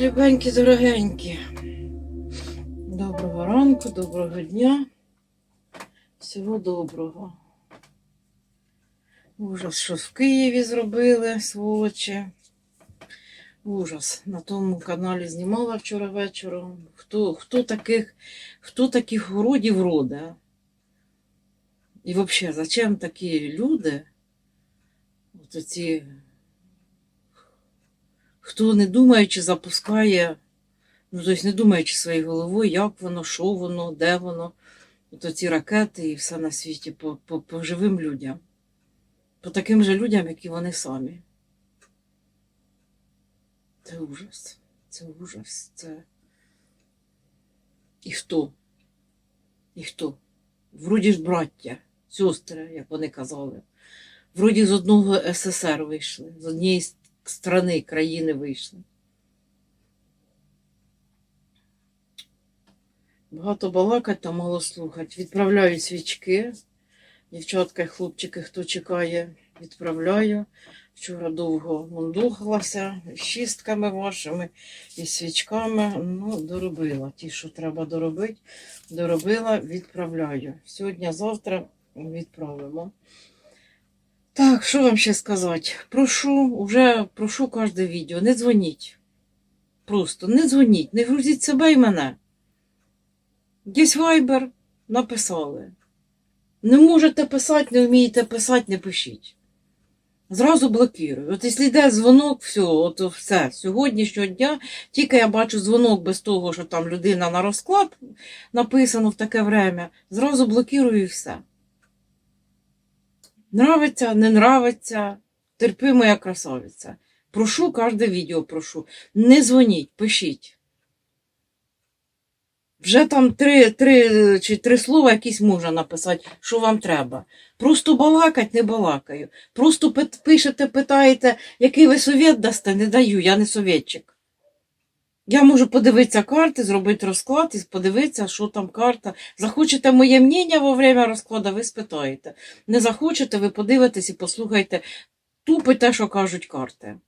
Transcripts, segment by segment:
Любенькі, дорогенькі. Доброго ранку, доброго дня. Всього доброго. Ужас, що в Києві зробили, сволочі. Ужас. На тому каналі знімала вчора вечором. Хто, хто, таких, хто таких уродів роде? І взагалі, зачем такі люди? От оці хто не думаючи запускає, ну тобто не думаючи своєю головою, як воно, що воно, де воно, то ці ракети і все на світі по, по, по живим людям, по таким же людям, як і вони самі. Це ужас. Це ужас. Це. І хто? І хто? Вроді ж браття, сестри, як вони казали. Вроді з одного СССР вийшли, з однієї страни, країни вийшли. Багато балакать та мало слухать. Відправляю свічки. Дівчатка і хлопчики, хто чекає, відправляю. Вчора довго мундухалася з вашими і свічками. Ну, доробила. Ті, що треба доробити, доробила, відправляю. Сьогодні, завтра відправимо. Так, що вам ще сказати? Прошу, вже прошу кожне відео, не дзвоніть. Просто не дзвоніть, не грузіть себе і мене. Є вайбер, написали. Не можете писати, не вмієте писати, не пишіть. Зразу блокирую. От якщо йде дзвонок, все, от все, сьогоднішнього дня, тільки я бачу дзвонок без того, що там людина на розклад написано в таке время, зразу блокирую і все. Нравиться, не нравиться, терпи моя красавиця. Прошу кожне відео, прошу. Не дзвоніть, пишіть. Вже там три, три, чи три слова якісь можна написати, що вам треба. Просто балакать не балакаю. Просто пишете, питаєте, який ви совет дасте, не даю, я не совєтчик. Я можу подивитися карти, зробити розклад і подивитися, що там карта. Захочете моє мнення во время розкладу, ви спитаєте. Не захочете, ви подивитесь і послухайте тупо те, що кажуть карти.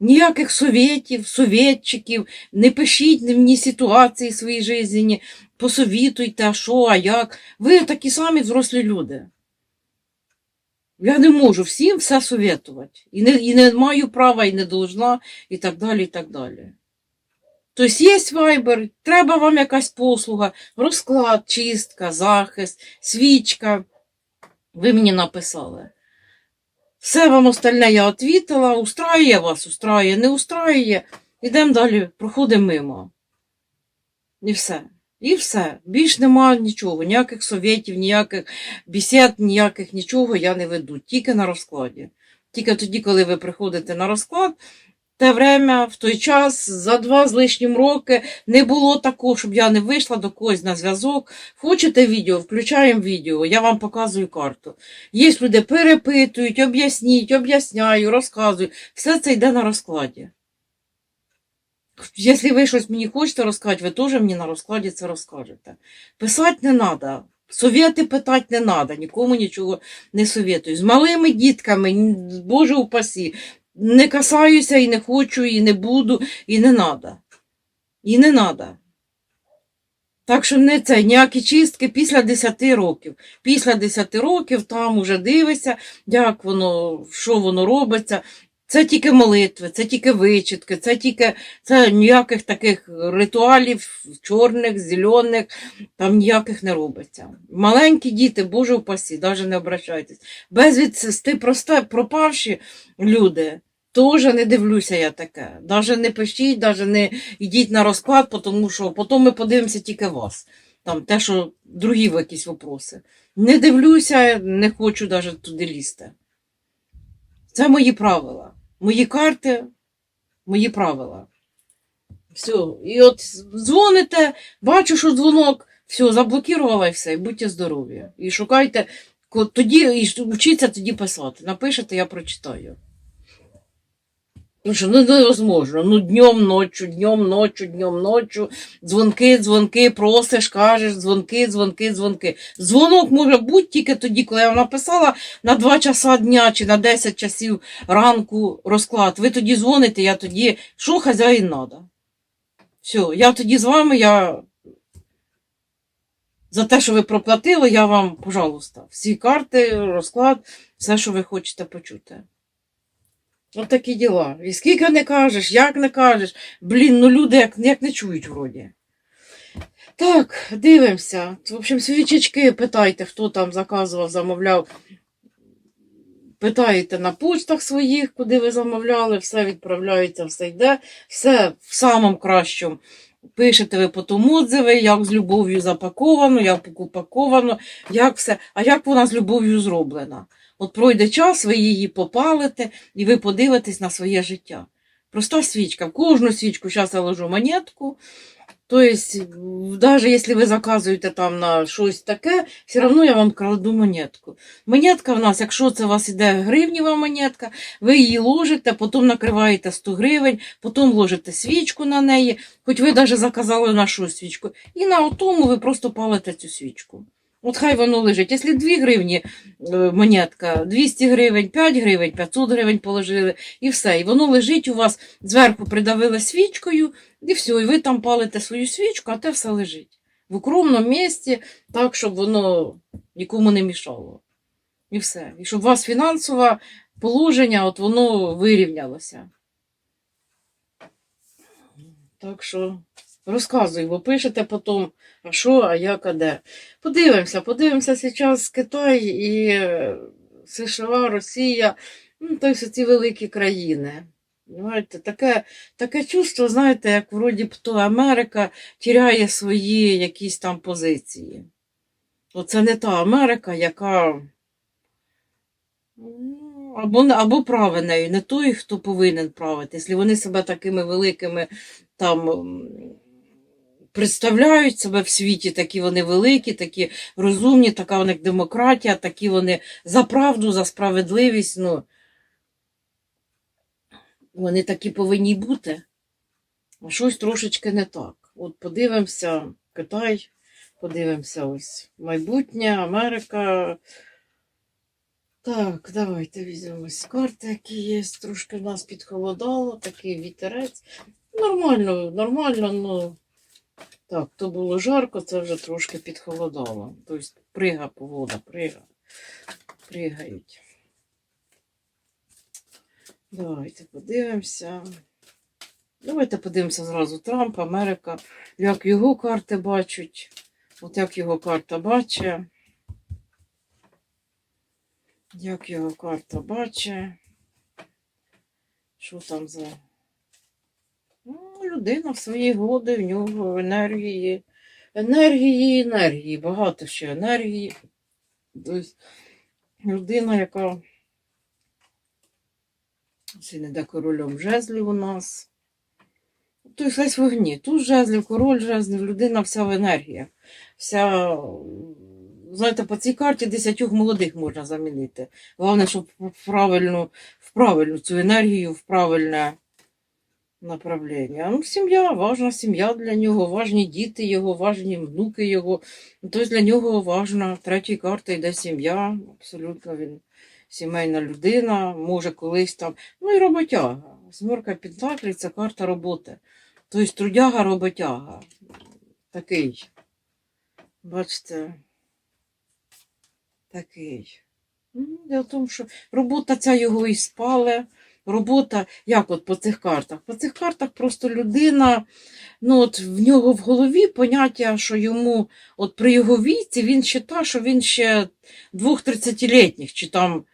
Ніяких совєтів, совєтчиків, не пишіть мені ситуації в своїй житті, посовітуйте, що, а як. Ви такі самі взрослі люди. Я не можу всім все совєтувати. І не, і не маю права, і не должна, і так далі, і так далі. Тобто є вайбер, треба вам якась послуга, розклад, чистка, захист, свічка. Ви мені написали. Все вам остальне я відвітила, устраює вас, устраює, не устраює. Ідемо далі, проходимо мимо. І все. І все. Більш нема нічого, ніяких совєтів, ніяких бесід, ніяких нічого я не веду. Тільки на розкладі. Тільки тоді, коли ви приходите на розклад, те время, в той час, за два з лишнім роки, не було такого, щоб я не вийшла до когось на зв'язок. Хочете відео, включаємо відео, я вам показую карту. Є люди перепитують, об'ясніть, об'ясняю, розказую. Все це йде на розкладі. Якщо ви щось мені хочете розказати, ви теж мені на розкладі це розкажете. Писати не треба. Совєти питати не треба, нікому нічого не совєтую. З малими дітками, Боже упасі, не касаюся і не хочу, і не буду, і не треба. І не треба. Так що не це, ніякі чистки після 10 років. Після 10 років там уже дивишся, як воно, що воно робиться. Це тільки молитви, це тільки вичитки, це тільки це ніяких таких ритуалів чорних, зелених, там ніяких не робиться. Маленькі діти, Боже упасі, навіть не обращайтесь. Безвісти просте, пропавші люди. Теж не дивлюся я таке. Навіть не пишіть, навіть не йдіть на розклад, тому що потім ми подивимося тільки вас. Там те, що другі якісь вопроси. Не дивлюся, не хочу навіть туди лізти. Це мої правила. Мої карти, мої правила. Все. І от дзвоните, бачу, що дзвонок, все, заблокувала і все, і будьте здорові. І шукайте, тоді, і вчіться тоді писати. Напишете, я прочитаю. Ну що, невозможно. Ну днем, ночі, днем, ночі, днем, ночі. Дзвонки, дзвонки, просиш, кажеш, дзвонки, дзвонки, дзвонки. Дзвонок може бути тільки тоді, коли я вам написала на 2 часа дня чи на 10 часів ранку розклад. Ви тоді дзвоните, я тоді, що хазяїн надо? Все, я тоді з вами, я за те, що ви проплатили, я вам, пожалуйста, всі карти, розклад, все, що ви хочете почути. От такі діла. І скільки не кажеш, як не кажеш. Блін, ну люди як, як не чують вроді. Так, дивимося. В общем, свічечки питайте, хто там заказував, замовляв. Питаєте на почтах своїх, куди ви замовляли, все відправляється, все йде, все в самому кращому. Пишете ви потім отзиви, як з любов'ю запаковано, як упаковано, як все. А як вона з любов'ю зроблена? От пройде час, ви її попалите і ви подивитесь на своє життя. Проста свічка. В кожну свічку зараз я ложу монетку. Тобто, навіть якщо ви заказуєте там на щось таке, все одно я вам кладу монетку. Монетка в нас, якщо це у вас іде гривнєва монетка, ви її ложите, потім накриваєте 100 гривень, потім ложите свічку на неї, хоч ви навіть заказали нашу свічку. І на тому ви просто палите цю свічку. От хай воно лежить. Якщо 2 гривні е, монетка, 200 гривень, 5 гривень, 500 гривень положили, і все. І воно лежить у вас, зверху придавили свічкою, і все, і ви там палите свою свічку, а те все лежить. В укромному місці, так, щоб воно нікому не мішало. І все. І щоб у вас фінансове положення, от воно вирівнялося. Так що розказуй, бо пишете потім, а що, а як, а де. Подивимося, подивимося зараз Китай і е, США, Росія, ну, тобто ці великі країни. Знаєте, таке, таке чувство, знаєте, як вроді б то Америка тіряє свої якісь там позиції. Оце не та Америка, яка ну, або, або праве нею, не той, хто повинен правити. Якщо вони себе такими великими там представляють себе в світі, такі вони великі, такі розумні, така у них демократія, такі вони за правду, за справедливість. Ну, вони такі повинні бути. А щось трошечки не так. От подивимося Китай, подивимося ось майбутнє, Америка. Так, давайте візьмемо ось карти, які є. Трошки в нас підхолодало, такий вітерець. Нормально, нормально, ну. Так, то було жарко, це вже трошки підхолодало. Тобто прига погода, прига. Пригають. Давайте подивимося. Давайте подивимося зразу Трамп, Америка, як його карти бачать. От як його карта бачить. Як його карта бачить. Що там за. Людина в свої годи, в нього енергії. Енергії, енергії, багато ще енергії. Тобто людина, яка не де королем жезлів у нас. Тобто весь вогні. Тут жезлів, король жезлів, людина вся в енергії. Вся, знаєте, по цій карті десятьох молодих можна замінити. Головне, щоб в правильну, в правильну цю енергію, в правильне направлення. Сім'я, важна сім'я для нього, важні діти його, важні внуки його. Тобто для нього важна третій карта йде сім'я. Абсолютно він сімейна людина, може колись там. Ну і роботяга. Смірка Пентаклів це карта роботи. Тобто трудяга роботяга. Такий. Бачите, такий. Дело в тому, що робота ця його і спале. Робота, як от по цих картах? По цих картах просто людина, ну от в нього в голові поняття, що йому, от при його віці, він вважає, що він ще двох 30-літніх, чи там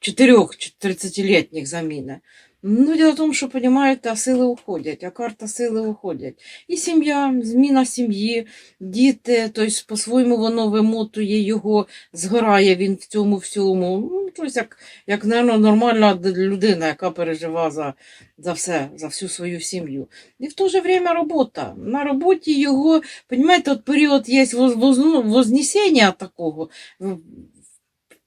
чотирьох 30-літніх заміни. Ну, дело в тому, що, розумієте, сили уходять, а карта сили уходять. І сім'я, зміна сім'ї, діти, тобто по-своєму воно вимотує його, згорає він в цьому всьому. Ну, тобто, як, як наверно, нормальна людина, яка пережива за, за все, за всю свою сім'ю. І в то же время робота. На роботі його, розумієте, от період є воз, воз, вознесення такого.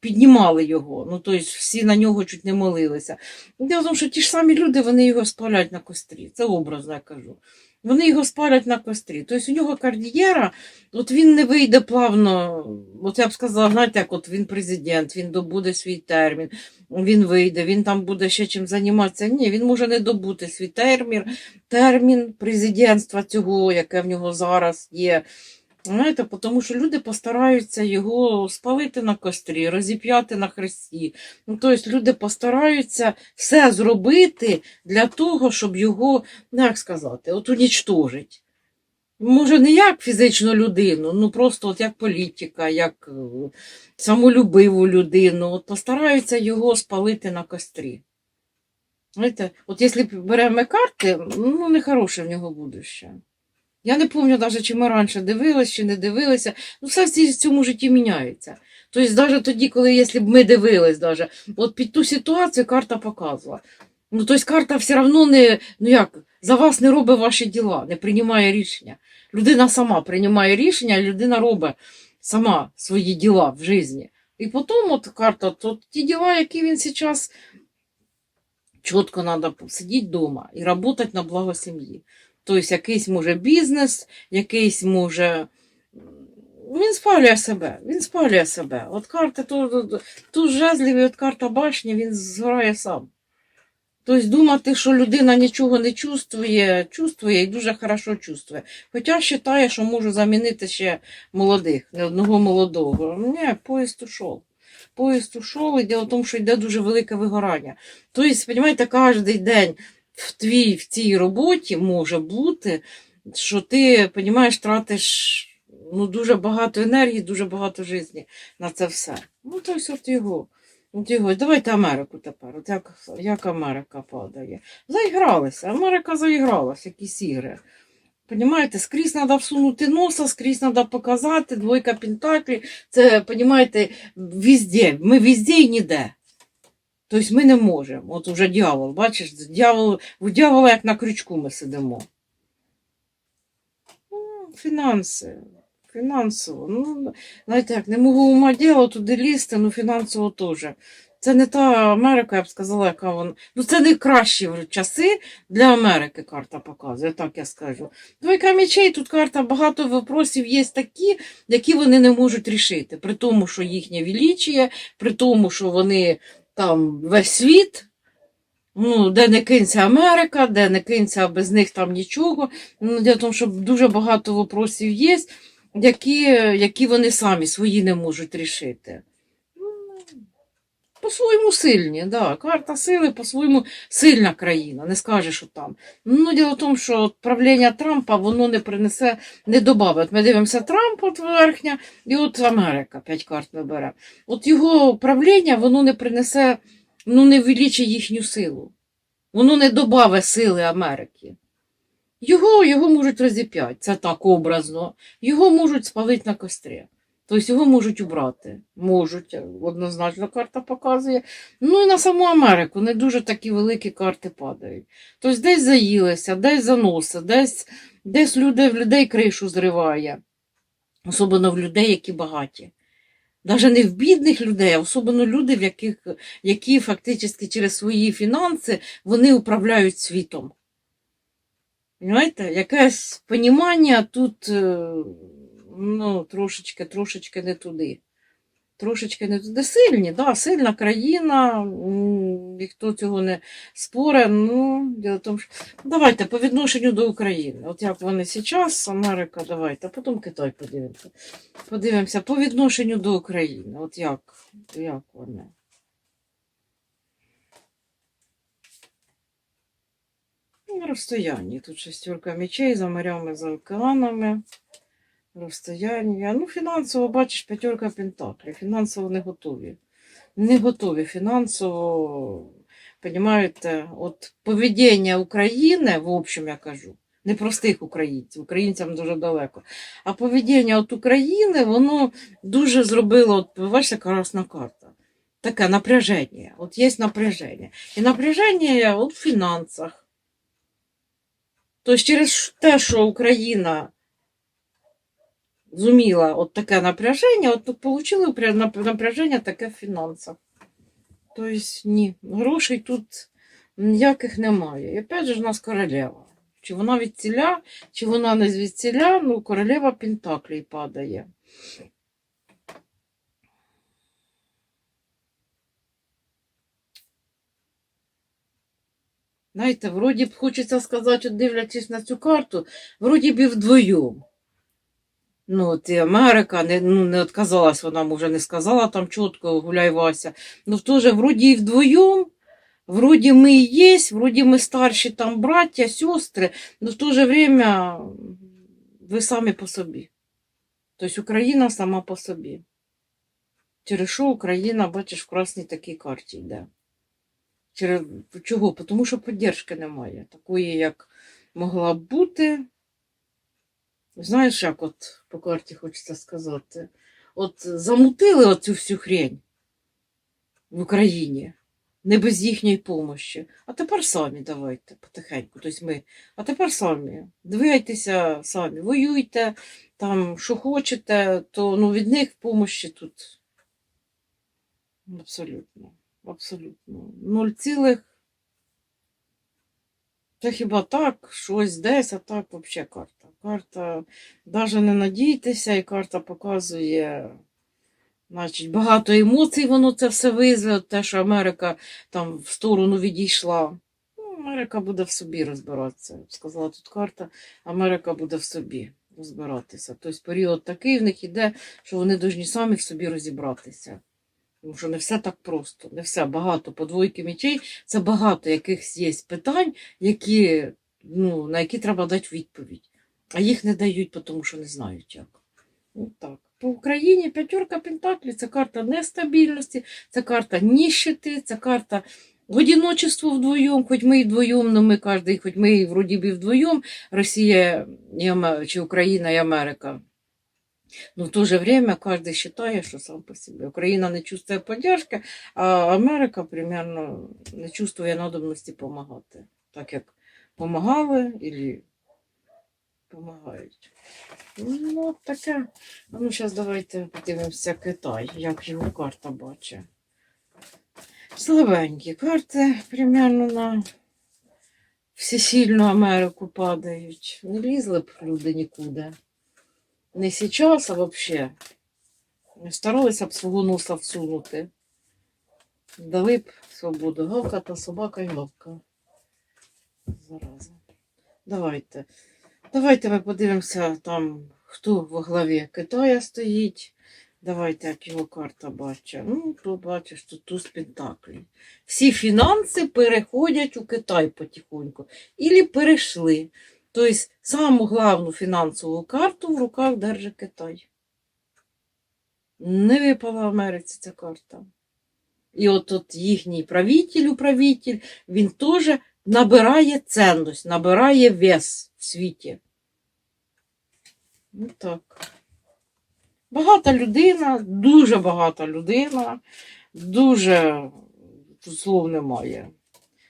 Піднімали його. Ну, тобто всі на нього чуть не молилися. Дело в тому, що ті ж самі люди вони його спалять на кострі. Це образно я кажу. Вони його спалять на кострі. Тобто у нього кар'єра, от він не вийде плавно. От я б сказала, знаєте, як от він президент, він добуде свій термін, він вийде, він там буде ще чим займатися. Ні, він може не добути свій термін, термін президентства цього, яке в нього зараз є. Знаєте, тому що люди постараються його спалити на кострі, розіп'яти на хресті. Ну, тобто люди постараються все зробити для того, щоб його, ну, як сказати, от унічтожити. Може, не як фізичну людину, ну просто от як політика, як е, самолюбиву людину. От постараються його спалити на кострі. Знаєте, от якщо беремо карти, ну, нехороше в нього будуще. Я не пам'ятаю навіть, чи ми раніше дивилися, чи не дивилися. Ну, все в цьому житті міняється. Тобто, навіть тоді, коли якщо б ми дивились, даже, от під ту ситуацію карта показувала. Ну, тобто карта все одно не, ну як, за вас не робить ваші діла, не приймає рішення. Людина сама приймає рішення, людина робить сама свої діла в житті. І потім от карта, то ті діла, які він зараз чітко треба сидіти вдома і працювати на благо сім'ї. Тобто якийсь може бізнес, якийсь може. Він спалює себе, він спалює себе. От карта тут, тут жезлів, от карта башні, він згорає сам. Тобто думати, що людина нічого не чувствує, чувствує і дуже хорошо чувствує. Хоча вважає, що можу замінити ще молодих, не одного молодого. Ні, поїзд ушов. Поїзд ушов, і діло в тому, що йде дуже велике вигорання. Тобто, розумієте, кожен день в твій в цій роботі може бути, що ти, розумієш, тратиш ну, дуже багато енергії, дуже багато житті на це все. Ну, тобто, от його. От його. Давайте Америку тепер. От як, як Америка падає. Заігралися. Америка заігралася, якісь ігри. Понімаєте, скрізь треба всунути носа, скрізь треба показати, двойка пентаклі. Це, понімаєте, везде. Ми везде і ніде. Тобто ми не можемо. От уже дьявол, бачиш, дьявол, у дьявола як на крючку ми сидимо. Ну, Фінанси. Фінансово. Ну, знаєте, як не можу ума діло туди лізти, ну фінансово теж. Це не та Америка, я б сказала, яка вона. Ну, це не кращі часи для Америки карта показує, так я скажу. Двойка мечей, тут карта, багато випросів є такі, які вони не можуть рішити. При тому, що їхнє величіє, при тому, що вони там весь світ. Ну, де не кинься Америка, де не кинься без них там нічого. Ну, для того, що дуже багато вопросів є, які, які вони самі свої не можуть рішити. По-своєму сильні, да. Карта сили, по-своєму сильна країна, не скажеш, що там. Ну, діло в тому, що правління Трампа воно не принесе, не добавить. Ми дивимося Трамп от верхня, і от Америка, п'ять карт ми беремо. От його правління воно не принесе, ну не вилічить їхню силу. Воно не добавить сили Америки. Його, його можуть розіп'ять, це так образно. Його можуть спалити на кострі. Тобто його можуть убрати. Можуть, однозначно карта показує. Ну і на саму Америку не дуже такі великі карти падають. Тобто десь заїлися, десь заносить, десь, десь люди, в людей кришу зриває. Особливо в людей, які багаті. Навіть не в бідних людей, а особливо люди, в яких, які фактично через свої фінанси вони управляють світом. Понимаєте? Якесь понімання тут е, ну, трошечки, трошечки не туди. Трошечки не туди. Сильні, да, сильна країна, ніхто цього не споре. Ну, діло в що... Давайте по відношенню до України. От як вони зараз, Америка, давайте, а потім Китай подивимося. Подивимося по відношенню до України. От як, як вони. На розстоянні. Тут шестерка мечей за морями, за океанами. Розстояння. Ну, фінансово, бачиш, п'ятерка пентаклів. Фінансово не готові. Не готові фінансово. Понимаєте, от поведіння України, в общем, я кажу, не простих українців, українцям дуже далеко. А поведіння от України, воно дуже зробило, от, бачите, красна карта. Таке напряження. От є напряження. І напряження от в фінансах. Тобто через те, що Україна зуміла от таке напряження, от отримали напряження таке в фінансах. Тобто, ні, грошей тут ніяких немає. І опять же у нас королева. Чи вона від ціля, чи вона не від ну королева Пентаклей падає. Знаєте, вроді б хочеться сказати, дивлячись на цю карту, вроді б і вдвоєм. Ну, от і Америка не, ну, не відказалась, вона може не сказала там чітко гуляй Вася. Ну, теж вроді і вдвоєм, вроді ми і є, вроді ми старші там браття, сестри, но в то же время ви самі по собі. Тобто Україна сама по собі. Через що Україна, бачиш, в красній такій карті йде. Через... Чого? Тому що підтримки немає. Такої, як могла б бути. Знаєш, як от по карті хочеться сказати. От замутили оцю всю хрень в Україні. Не без їхньої помощі. А тепер самі давайте потихеньку. Тобто ми, а тепер самі. Двигайтеся самі, воюйте, там, що хочете, то ну, від них помощі тут. Абсолютно. Абсолютно. Нуль цілих. Це хіба так, щось десь, а так взагалі карта. Карта, навіть не надійтеся, і карта показує. Значить, багато емоцій воно це все визве, те, що Америка там в сторону відійшла. Ну, Америка буде в собі розбиратися. Сказала тут карта, Америка буде в собі розбиратися. Тобто період такий в них іде, що вони повинні самі в собі розібратися. Тому що не все так просто, не все багато по двойки мечей. Це багато якихось є питань, які, ну, на які треба дати відповідь. А їх не дають, тому що не знають як. Ну, так. По Україні п'ятерка Пентаклі це карта нестабільності, це карта ніщити, це карта одиночества вдвоєм, хоч ми і вдвоєм, але ми кожен, хоч ми і вроді б вдвоєм, Росія чи Україна і Америка. Но в то же время кожен вважає, що сам по собі. Україна не чувствує поддержки, а Америка примерно не чувствує надобності допомагати. Так як допомагали і допомагають. Ну, таке. Ну, зараз давайте подивимося Китай, як його карта бачить. Слабенькі карти примерно на всесильну Америку падають. Не лізли б люди нікуди. Не сейчас, а. Не старалися б свого носа всунути. Дали б свободу. Гавка та собака і гавка. Зараза. Давайте. Давайте ми подивимося там, хто во главі Китая стоїть. Давайте, як його карта бачить. Ну, то бачиш, тут туз Пентаклі. Всі фінанси переходять у Китай потихоньку. Ілі перейшли. Тобто, саму главну фінансову карту в руках держить Китай. Не випала в Америці ця карта. І от, от їхній правитель, управитель, він теж набирає цінність, набирає вес в світі. Ну так. Багата людина, дуже багата людина, дуже слов немає.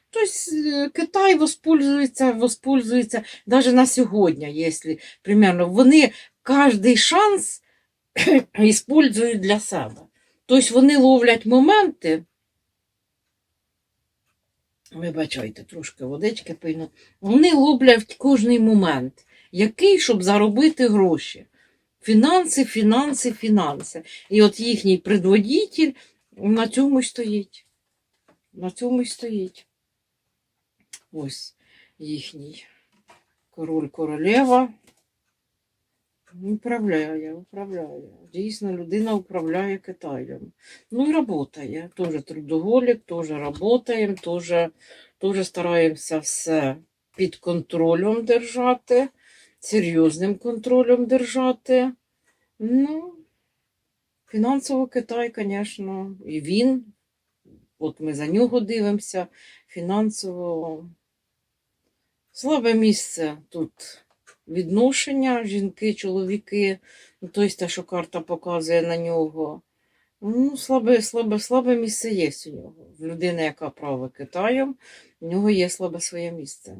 Тобто Китай воспользується, воспользується навіть на сьогодні, якщо примерно, вони кожний шанс використовують для себе. Тобто вони ловлять моменти. Вибачайте, трошки водички пийно. Вони ловлять кожний момент, який, щоб заробити гроші. Фінанси, фінанси, фінанси. І от їхній предводитель на цьому й стоїть. На цьому й стоїть. Ось їхній король королева. Управляє, управляє. Дійсно, людина управляє Китаєм. Ну і працює. Теж трудоголік, теж працюємо, теж, теж стараємося все під контролем держати, серйозним контролем держати. Ну, фінансово Китай, звісно, і він. От ми за нього дивимося. Фінансово слабе місце тут відношення, жінки, чоловіки, ну, те, що карта показує на нього. Ну, слабе, слабе, слабе місце є у нього. В людини, яка править Китаєм, у нього є слабе своє місце.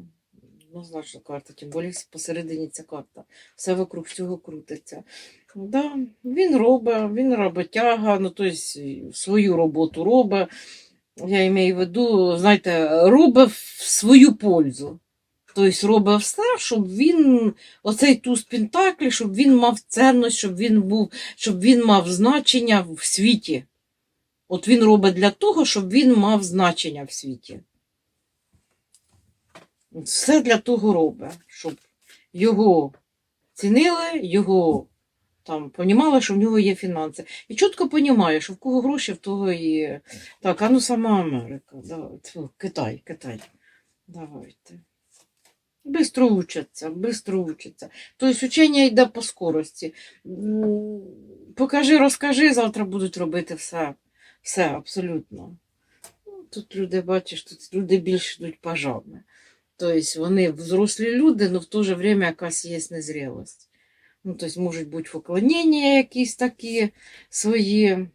однозначно карта, тим більше посередині ця карта. Все вокруг всього крутиться. Да, він робить, він роботяга, ну тобто свою роботу робить. Я маю в виду, знаєте, робить в свою пользу. Тобто робить все, щоб він, оцей туз Пентаклі, щоб він мав цінність, щоб він був, щоб він мав значення в світі. От він робить для того, щоб він мав значення в світі. Все для того робить, щоб його цінили, його там понімали, що в нього є фінанси. І чітко понімає, що в кого гроші, в того і. Так, а ну сама Америка. Да, Китай, Китай. Давайте. Бистро учаться, бистро учаться. Тобто учення йде по скорості. Покажи, розкажи, завтра будуть робити все. Все, абсолютно. Ну, Тут люди, бачиш, тут люди більш йдуть пажами. Тобто вони взрослі люди, але в то же время якась є незрілость. Ну, тобто можуть бути поклонення якісь такі свої.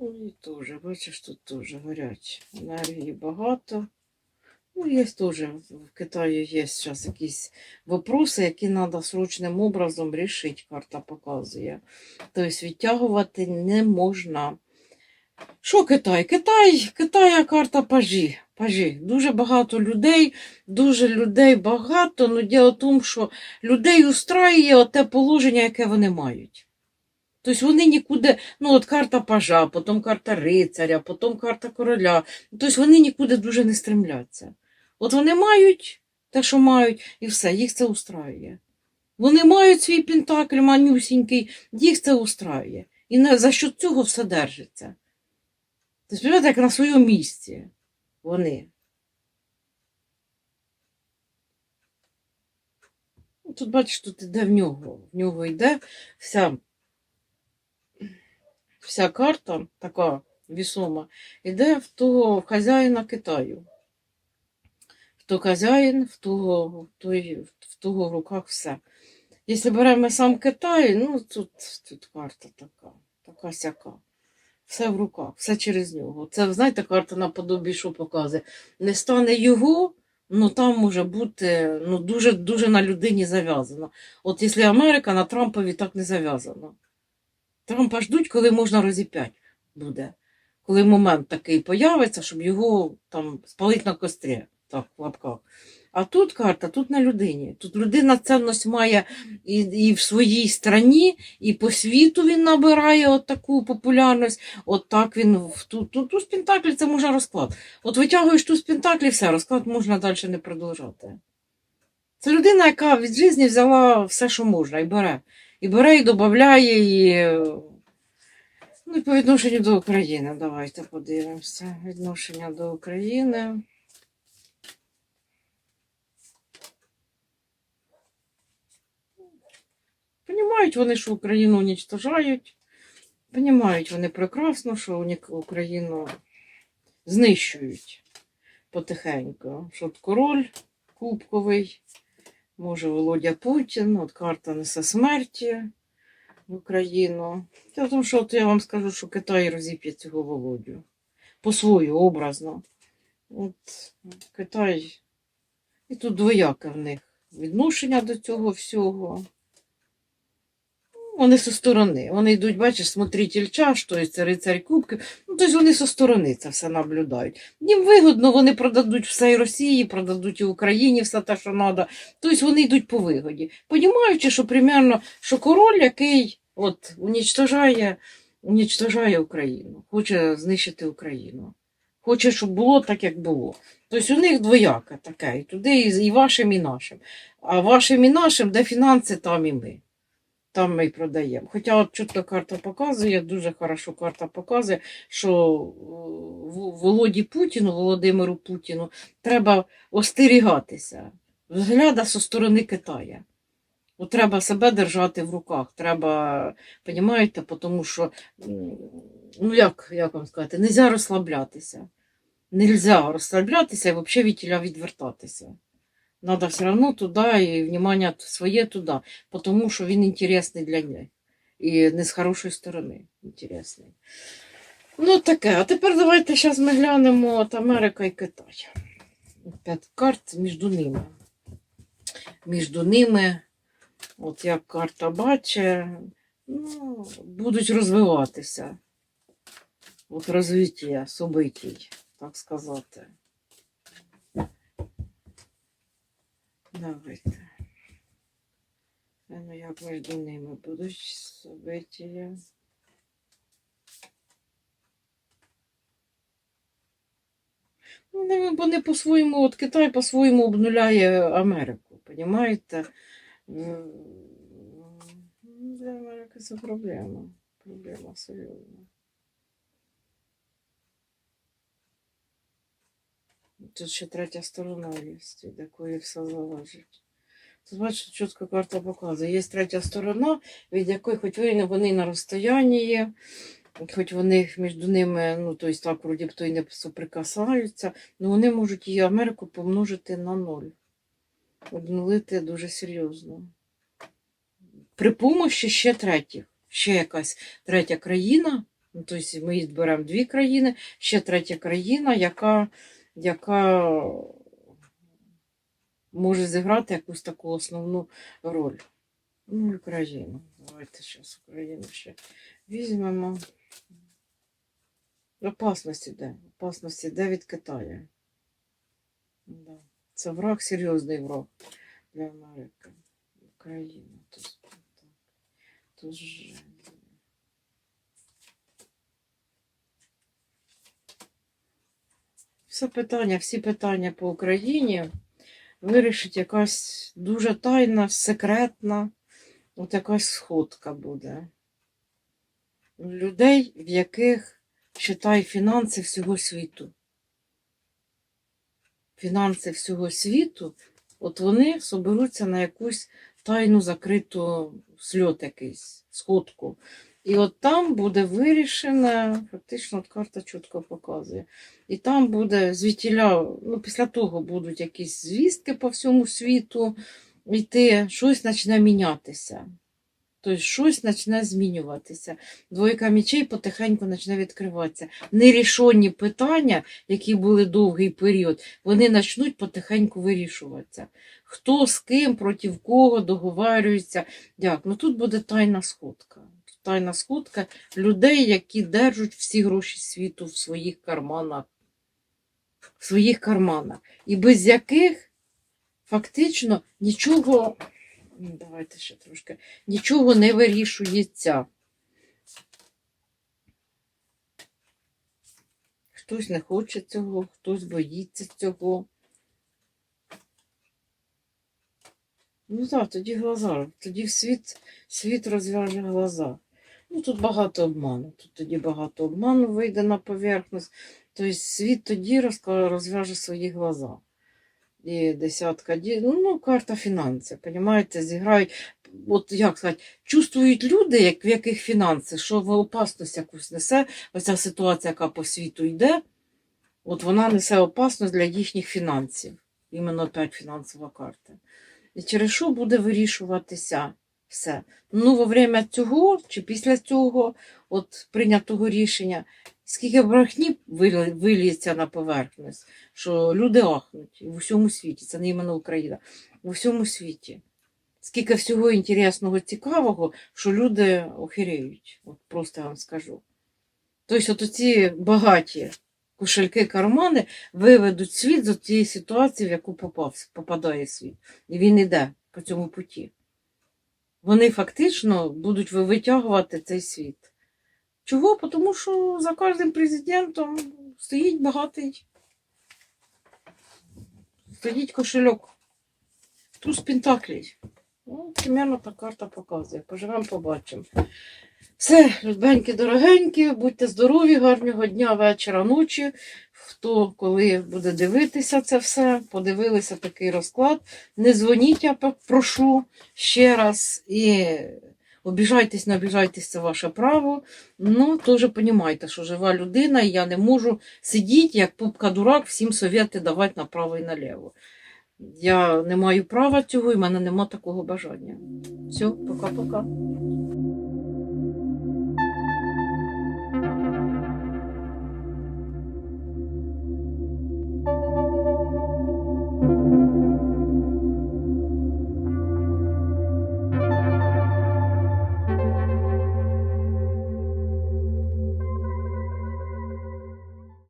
Ну, і теж, бачиш, тут теж горять. Енергії багато. Ну, є теж в Китаї є зараз якісь вопроси, які треба срочним образом рішити, карта показує. Тобто відтягувати не можна. Що Китай? Китай, Китая карта пажі. Пажі. Дуже багато людей, дуже людей багато. але діло в тому, що людей устраює те положення, яке вони мають. Тобто вони нікуди, ну от карта пажа, потім карта рицаря, потім карта короля. Тобто вони нікуди дуже не стремляться. От вони мають те, що мають, і все, їх це устраює. Вони мають свій пентакль манюсінький, їх це устраює. І на, за що цього все держиться. Тобто, розумієте, як на своєму місці вони. Ну, Тут, бачиш, тут іде в нього. В нього йде вся, вся карта така вісома, іде в того хазяїна Китаю. Хто хазяїн, в того, в той, в того в руках все. Якщо беремо сам Китай, ну тут, тут карта така, така сяка. Все в руках, все через нього. Це, знаєте, карта наподобі, що показує. Не стане його, ну там може бути ну, дуже, дуже на людині зав'язано. От якщо Америка на Трампові так не зав'язана. Трампа ждуть, коли можна розіп'ять буде. Коли момент такий появиться, щоб його там спалити на кострі, так, в лапках. А тут карта, тут на людині. Тут людина цінність має і, і в своїй страні, і по світу він набирає от таку популярність. От так він в ту, ту, ту з Пентаклі це можна розклад. От витягуєш ту з Пентаклі, все, розклад можна далі не продовжати. Це людина, яка від житті взяла все, що можна, і бере. І бере, і додає, і. Ну, по відношенню до України. Давайте подивимося. Відношення до України. Понімають вони, що Україну унічтожають. Понімають вони прекрасно, що Україну знищують потихеньку. Що король кубковий, може Володя Путін, от карта несе смерті в Україну. Тому, що от я вам скажу, що Китай розіп'є цього Володю. По-свою образно. От Китай. І тут двояке в них відношення до цього всього. Вони со сторони. Вони йдуть, бачиш, смотритель чаш, то це рицарь кубків. Ну, тобто вони со сторони це все наблюдають. Їм вигодно, вони продадуть все і Росії, продадуть і Україні все те, що треба. Тобто вони йдуть по вигоді. Понімаючи, що примерно, що король, який от унічтожає, унічтожає Україну, хоче знищити Україну. Хоче, щоб було так, як було. Тобто у них двояке таке, і туди і вашим, і нашим. А вашим і нашим, де фінанси, там і ми там ми й продаємо. Хоча от чутка карта показує, дуже хорошо карта показує, що е, Володі Путіну, Володимиру Путіну, треба остерігатися. Взгляда зі сторони Китая. От треба себе держати в руках. Треба, розумієте, тому що, ну як, як вам сказати, не можна розслаблятися. Нельзя розслаблятися і взагалі від тіля відвертатися. Надо все одно туди і внимание своє туди, тому що він інтересний для них. І не з хорошої сторони інтересний. Ну таке, а тепер давайте зараз ми глянемо от Америка і Китай. П'ять карт між ними. Між ними, от як карта бачить, ну, будуть розвиватися. От розвиття событій, так сказати. Давайте. Ну, як між ними будуть события. Ну, Вони по-своєму, от Китай по-своєму обнуляє Америку, понімаєте? М, Для Америки це проблема. Проблема серйозна. Тут ще третя сторона є, від якої все залежить. Тут бачите, чітко карта показує. Є третя сторона, від якої, хоч вони, на розстоянні є, хоч вони між ними, ну, тобто так, вроді б то й не соприкасаються, але вони можуть її Америку помножити на ноль. Обнулити дуже серйозно. При помощі ще третіх. Ще якась третя країна, ну, тобто ми беремо дві країни, ще третя країна, яка, яка може зіграти якусь таку основну роль. Ну, і Україну. Давайте зараз Україну ще візьмемо. Опасність іде. Опасність іде від Китаю. Да. Це враг, серйозний враг для Америки. Україна. Тут, так. Тут же... Все питання, всі питання по Україні вирішить якась дуже тайна, секретна, от якась сходка буде. Людей, в яких читай фінанси всього світу. Фінанси всього світу, от вони соберуться на якусь тайну закриту сльот якийсь, сходку. І от там буде вирішена, фактично от карта чітко показує. І там буде звідтіля, ну після того будуть якісь звістки по всьому світу йти, щось почне мінятися. Тобто щось почне змінюватися. Двойка мічей потихеньку почне відкриватися. Нерішені питання, які були довгий період, вони почнуть потихеньку вирішуватися. Хто з ким, проти кого договарюється. Як? Ну тут буде тайна сходка. Тайна сходка людей, які держать всі гроші світу в своїх карманах. В своїх карманах. І без яких фактично нічого. Давайте ще трошки. Нічого не вирішується. Хтось не хоче цього, хтось боїться цього. Ну так, тоді глаза. Тоді світ, світ розв'яже глаза. Ну тут багато обману. Тут тоді багато обману вийде на поверхність. Тобто світ тоді розв'яже свої глаза. І десятка ді... ну, карта фінансів, понімаєте, зіграють, от як сказати, чувствують люди, як, в яких фінанси, що в опасність якусь несе, оця ситуація, яка по світу йде, от вона несе опасність для їхніх фінансів. Іменно опять фінансова карта. І через що буде вирішуватися все. Ну, во время цього чи після цього, от прийнятого рішення, скільки брехні вилі- виліється на поверхність, що люди ахнуть в усьому світі, це не іменно Україна, в усьому світі. Скільки всього інтересного, цікавого, що люди охереють, от просто я вам скажу. Тобто, от ці багаті кошельки, кармани виведуть світ з тієї ситуації, в яку попав, попадає світ. І він іде по цьому путі. Вони фактично будуть витягувати цей світ. Чого? Тому що за кожним президентом стоїть багатий. Стоїть кошельок. Туз Пентаклей. Ну, примерно та карта показує. Поживемо, побачимо. Все, любенькі, дорогенькі, будьте здорові, гарного дня, вечора, ночі. Хто коли буде дивитися це все, подивилися такий розклад. Не дзвоніть, я прошу ще раз. І обіжайтесь, не обіжайтесь, це ваше право. Ну, теж розумійте, що жива людина, і я не можу сидіти, як пупка дурак, всім совєти давати направо і наліво. Я не маю права цього, і в мене нема такого бажання. Все, пока-пока.